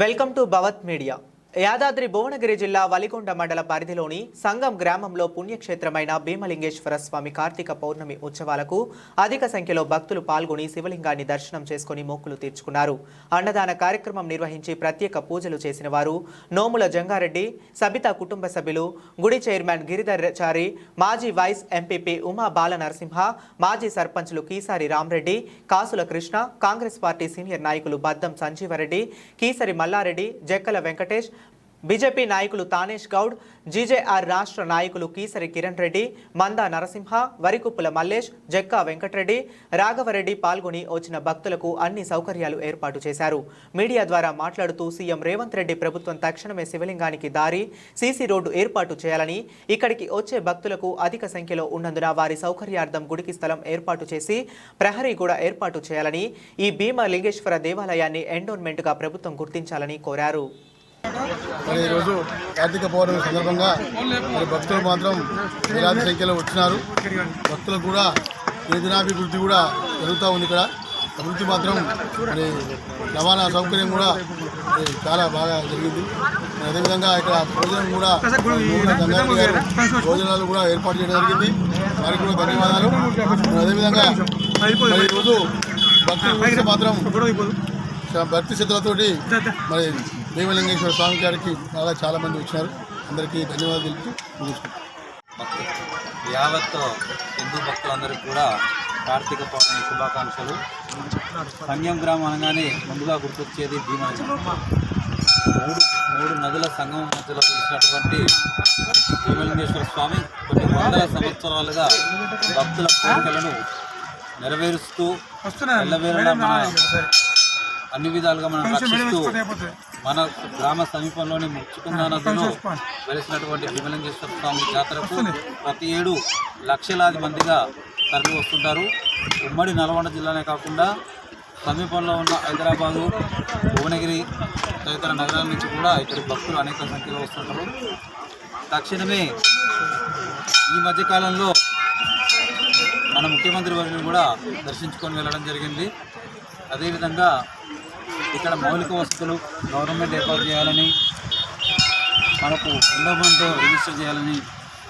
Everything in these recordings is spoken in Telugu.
Welcome to Bhavat media. Yadadri Bhuvanagiri జిల్లా వలిగొండ మండల పరిధిలోని సంగం గ్రామంలో పుణ్యక్షేత్రమైన భీమలింగేశ్వర స్వామి కార్తీక పౌర్ణమి ఉత్సవాలకు అధిక సంఖ్యలో భక్తులు పాల్గొని శివలింగాన్ని దర్శనం చేసుకుని మొక్కులు తీర్చుకున్నారు. అన్నదాన కార్యక్రమం నిర్వహించి ప్రత్యేక పూజలు చేసిన వారు నోముల జంగారెడ్డి సబితా కుటుంబ సభ్యులు గుడి చైర్మన్ గిరిధర్చారి మాజీ వైస్ ఎంపీపీ ఉమా బాల నరసింహ మాజీ సర్పంచ్లు కీసారి రామ్రెడ్డి కాసుల కృష్ణ కాంగ్రెస్ పార్టీ సీనియర్ నాయకులు బద్దం సంజీవరెడ్డి కీసరి మల్లారెడ్డి జక్కల వెంకటేష్ బీజేపీ నాయకులు తానేష్ గౌడ్ జీజేఆర్ రాష్ట్ర నాయకులు కీసరి కిరణ్ రెడ్డి మందా నరసింహ వరికుప్పుల మల్లేష్ జక్కా వెంకటరెడ్డి రాఘవరెడ్డి పాల్గొని వచ్చిన భక్తులకు అన్ని సౌకర్యాలు ఏర్పాటు చేశారు. మీడియా ద్వారా మాట్లాడుతూ సీఎం రేవంత్ రెడ్డి ప్రభుత్వం తక్షణమే శివలింగానికి దారి సీసీ రోడ్డు ఏర్పాటు చేయాలని ఇక్కడికి వచ్చే భక్తులకు అధిక సంఖ్యలో ఉన్నందున వారి సౌకర్యార్థం గుడికి స్థలం ఏర్పాటు చేసి ప్రహరీ కూడా ఏర్పాటు చేయాలని ఈ భీమ లింగేశ్వర దేవాలయాన్ని ఎండోన్మెంట్గా ప్రభుత్వం గుర్తించాలని కోరారు. మరి ఈరోజు కార్తీక పౌర్ణమి సందర్భంగా మరి భక్తులు మాత్రం వేలాది సంఖ్యలో వచ్చినారు. భక్తులకు కూడా ఏ దినాభివృద్ధి కూడా జరుగుతూ ఉంది ఇక్కడ. అభివృద్ధి మాత్రం మరి రవాణా సౌకర్యం కూడా చాలా బాగా జరిగింది. అదేవిధంగా ఇక్కడ భోజనం కూడా భోజనాలు కూడా ఏర్పాటు చేయడం జరిగింది. వారికి కూడా ధన్యవాదాలు. అదేవిధంగా ఈరోజు భక్తులు మాత్రం భక్తి శ్రద్ధలతోటి మరి భీమలింగేశ్వర స్వామి గారికి బాగా చాలా మంది వచ్చినారు అందరికీ ధన్యవాదాలు తెలుపుతూ యావత్ హిందూ భక్తులందరికీ కూడా కార్తీక పౌర్ణమి శుభాకాంక్షలు. సంగం గ్రామం అనగానే ముందుగా గుర్తొచ్చేది భీమలింగం మూడు మూడు నదుల సంగమం మధ్యలో వెలిసినటువంటి భీమలింగేశ్వర స్వామి కొన్ని వందల సంవత్సరాలుగా భక్తుల కోరికలను నెరవేరుస్తూ నెలవేరడం అన్ని విధాలుగా మనం రక్షిస్తూ మన గ్రామ సమీపంలోని ముచ్చుకుంద నదిలో వెలిసినటువంటి భీమలింగేశ్వర స్వామి జాతరకు ప్రతి ఏడు లక్షలాది మందిగా తరలి వస్తుంటారు. ఉమ్మడి నల్గొండ జిల్లానే కాకుండా సమీపంలో ఉన్న హైదరాబాదు భువనగిరి తదితర నగరాల నుంచి కూడా ఇక్కడ భక్తులు అనేక సంఖ్యలో వస్తుంటారు. తక్షణమే ఈ మధ్యకాలంలో మన ముఖ్యమంత్రి వర్యులు కూడా దర్శించుకొని వెళ్ళడం జరిగింది. అదేవిధంగా ఇక్కడ మౌలిక వసతులు గవర్నమెంట్ ఏర్పాటు చేయాలని మనకు ఎండోమెంట్ రిజిస్టర్ చేయాలని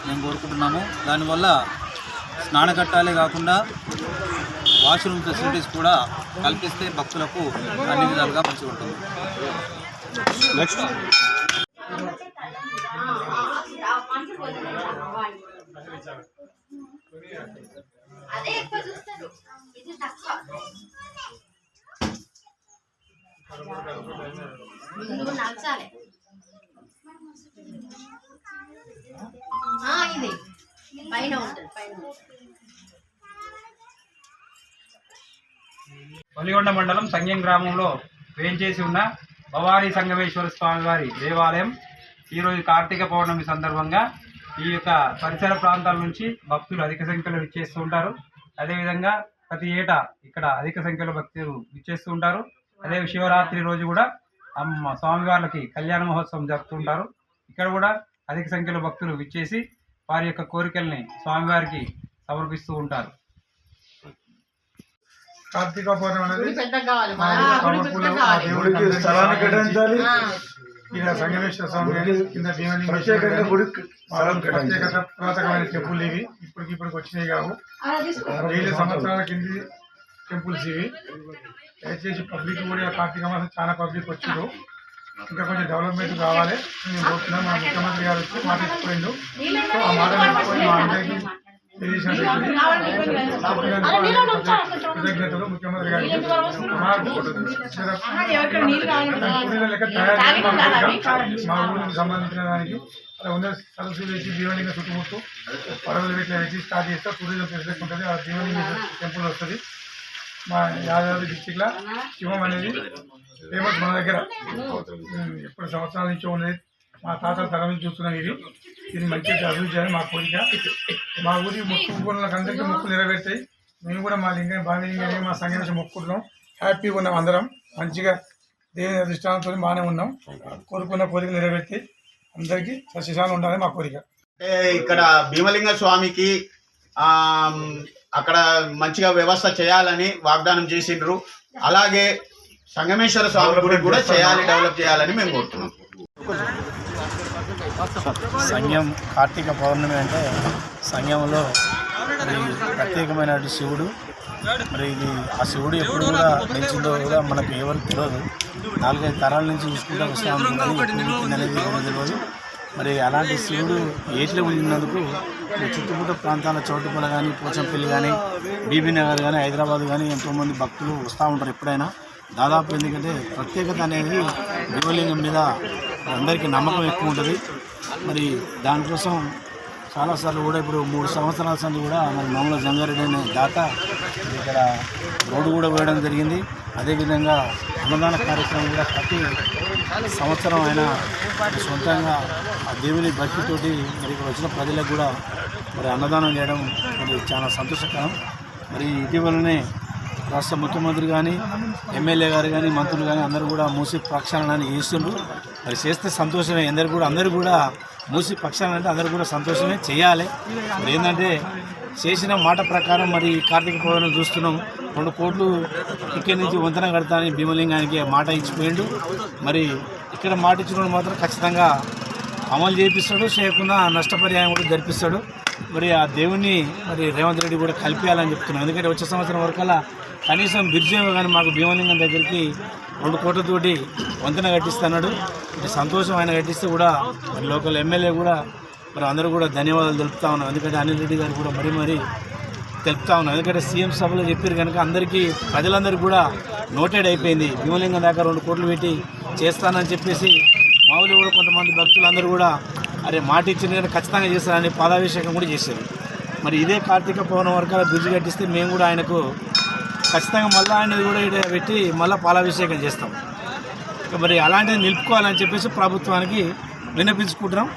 మేము కోరుకుంటున్నాము. దానివల్ల స్నానఘట్టాలే కాకుండా వాష్రూమ్ ఫెసిలిటీస్ కూడా కల్పిస్తే భక్తులకు అన్ని విధాలుగా మంచిగా ఉంటుంది అదే పైన ఉంటుంది. పైన వలిగొండ మండలం సంగం గ్రామంలో వేంచేసి ఉన్న భవానీ సంగమేశ్వర స్వామి వారి దేవాలయం ఈరోజు కార్తీక పౌర్ణమి సందర్భంగా ఈ యొక్క పరిసర ప్రాంతాల నుంచి భక్తులు అధిక సంఖ్యలో విచ్చేస్తూ ఉంటారు. అదేవిధంగా ప్రతి ఏటా ఇక్కడ అధిక సంఖ్యలో భక్తులు విచ్చేస్తూ ఉంటారు. అదే శివరాత్రి రోజు కూడా అమ్మ స్వామివార్లకి కళ్యాణ మహోత్సవం జరుపుతుంటారు ఇక్కడ కూడా అధిక సంఖ్యలో భక్తులు విచ్చేసి వారి యొక్క కోరికల్ని స్వామివారికి సమర్పిస్తూ ఉంటారు. కార్తీక పౌర్ణమి అనేది స్థలాన్ని కేటాయించాలి. సంగమేశ్వర స్వామి కింద గారి ప్రత్యేకత పురాతకమైన టెంపుల్ ఇవి. ఇప్పటికి ఇప్పటికి వచ్చినాయి కావు. వేల సంవత్సరాల కింది టెంపుల్స్ ఇవి. దయచేసి పబ్లిక్ కూడా కార్తీక మాసం చాలా పబ్లిక్ వచ్చారు ఇంకా కొంచెం డెవలప్మెంట్ కావాలి. నేను కోరుతున్నాను మా ముఖ్యమంత్రి గారు వచ్చి మాట ఇచ్చిపోయిండు సో ఆ మాట ఇచ్చిపోయి మా అందరికీ కృతజ్ఞతలు ముఖ్యమంత్రి గారికి. లెక్క తయారు మా ఊరికి సంబంధించిన దానికి అలా ఉన్న సరస్సు వేసి దీవలింగ చుట్టుముట్టు పడవలు పెట్టి స్టార్ట్ చేస్తే. టూరిజం ఫెసిలిటీ ఉంటుంది. ఆ దీవలింగ టెంపుల్ వస్తుంది. మా యాదాద్రి డిస్టిక్లో శివం అనేది ఫేమస్ మన దగ్గర. ఎప్పుడు సంవత్సరాల నుంచి ఉన్నది. మా తాత తరం నుంచి చూస్తున్నాం ఇది. దీన్ని మంచిగా అభివృద్ధి చేయాలి మా కోరిక. మా ఊరి మొక్కుకున్న అందరికీ మొక్కులు నెరవేర్తాయి. మేము కూడా మా లింగం బాగా మా సంఘం మొక్కుకుంటున్నాం. హ్యాపీగా ఉన్నాం అందరం. మంచిగా దేవుని అధిష్టానంతో బాగానే ఉన్నాం. కోరుకున్న కోరికలు నెరవేర్తాయి. అందరికీ సశిశాలు ఉండాలని మా కోరిక. అంటే ఇక్కడ భీమలింగ స్వామికి ఆ అక్కడ మంచిగా వ్యవస్థ చేయాలని వాగ్దానం చేసిండ్రు. అలాగే సంగమేశ్వర స్వామి గుడి కూడా చేయాలి డెవలప్ చేయాలని మేము కోరుతున్నాం. సంఘం కార్తీక పౌర్ణమి అంటే సంఘంలో మరి ప్రత్యేకమైన శివుడు మరి ఇది ఆ శివుడు ఎప్పుడు కూడా నిలిచిందో కూడా మనకు ఎవరికి తెలియదు నాలుగైదు తరాల నుంచి చూసుకుంటూ వస్తూ అనేది తెలియదు. మరి అలాంటి శివుడు ఏట్లో ఉన్నందుకు చుట్టుపక్కల ప్రాంతాల చోటుపల్ల కానీ పోచంపల్లి కానీ బీబీ నగర్ కానీ హైదరాబాద్ కానీ ఎంతోమంది భక్తులు వస్తూ ఉంటారు ఎప్పుడైనా. దాదాపు ఎందుకంటే ప్రత్యేకత అనేది దేవలింగం మీద అందరికీ నమ్మకం ఎక్కువ ఉంటుంది. మరి దానికోసం చాలాసార్లు కూడా ఇప్పుడు మూడు సంవత్సరాల సంది కూడా మరి మామూలు జంగారెడ్డి అనే దాత ఇక్కడ రోడ్డు కూడా వేయడం జరిగింది. అదేవిధంగా అన్నదాన కార్యక్రమం కూడా ప్రతి సంవత్సరం ఆయన సొంతంగా ఆ దేవుని భక్తితోటి మరి ఇక్కడ వచ్చిన ప్రజలకు కూడా మరి అన్నదానం చేయడం మరి చాలా సంతోషకరం. మరి ఇటీవలనే రాష్ట్ర ముఖ్యమంత్రి కానీ ఎమ్మెల్యే గారు కానీ మంత్రులు కానీ అందరూ కూడా మూసి ప్రక్షాళన చేస్తుండ్రు. మరి చేస్తే సంతోషమే. అందరు కూడా అందరూ కూడా మూసి ప్రక్షాళన అంటే అందరూ కూడా సంతోషమే చేయాలి. మరి ఏంటంటే చేసిన మాట ప్రకారం మరి కార్తీక పౌర్ణమి చూస్తున్నాం. రెండు కోట్లు ఇక్కడి నుంచి వంతెన కడతానని భీమలింగానికి మాట ఇచ్చిపోయిండు. మరి ఇక్కడ మాట ఇచ్చినప్పుడు మాత్రం ఖచ్చితంగా అమలు చేపిస్తాడు చేయకుండా నష్టపరిహారం కూడా జరిపిస్తాడు. మరి ఆ దేవుణ్ణి మరి రేవంత్ రెడ్డి కూడా కలిపేయాలని చెప్తున్నాం ఎందుకంటే వచ్చే సంవత్సరం వరకల్లా కనీసం బిర్జేమో కానీ మాకు భీమలింగం దగ్గరికి రెండు కోట్లతోటి వంతెన కట్టిస్తున్నాడు అంటే సంతోషం ఆయన కట్టిస్తే కూడా మరి లోకల్ ఎమ్మెల్యే కూడా మరి అందరూ కూడా ధన్యవాదాలు తెలుపుతా ఉన్నాం ఎందుకంటే అనిల్ రెడ్డి గారు కూడా మరీ మరీ తెలుపుతా ఉన్నాం. ఎందుకంటే సీఎం సభలో చెప్పారు కనుక అందరికీ ప్రజలందరికీ కూడా నోటెడ్ అయిపోయింది. భీమలింగం దాకా రెండు కోట్లు పెట్టి చేస్తానని చెప్పేసి మామూలు కూడా కొంతమంది భక్తులందరూ కూడా అరే మాట ఇచ్చింది కానీ ఖచ్చితంగా చేస్తారని పాదాభిషేకం కూడా చేశారు. మరి ఇదే కార్తీక పౌర్ణం వరకు బ్రిడ్జ్ కట్టిస్తే మేము కూడా ఆయనకు ఖచ్చితంగా మళ్ళీ ఆయనది కూడా ఇక్కడ పెట్టి మళ్ళీ పాలాభిషేకం చేస్తాం. మరి అలాంటిది నిలుపుకోవాలని చెప్పేసి ప్రభుత్వానికి విన్నపించుకుంటున్నాం.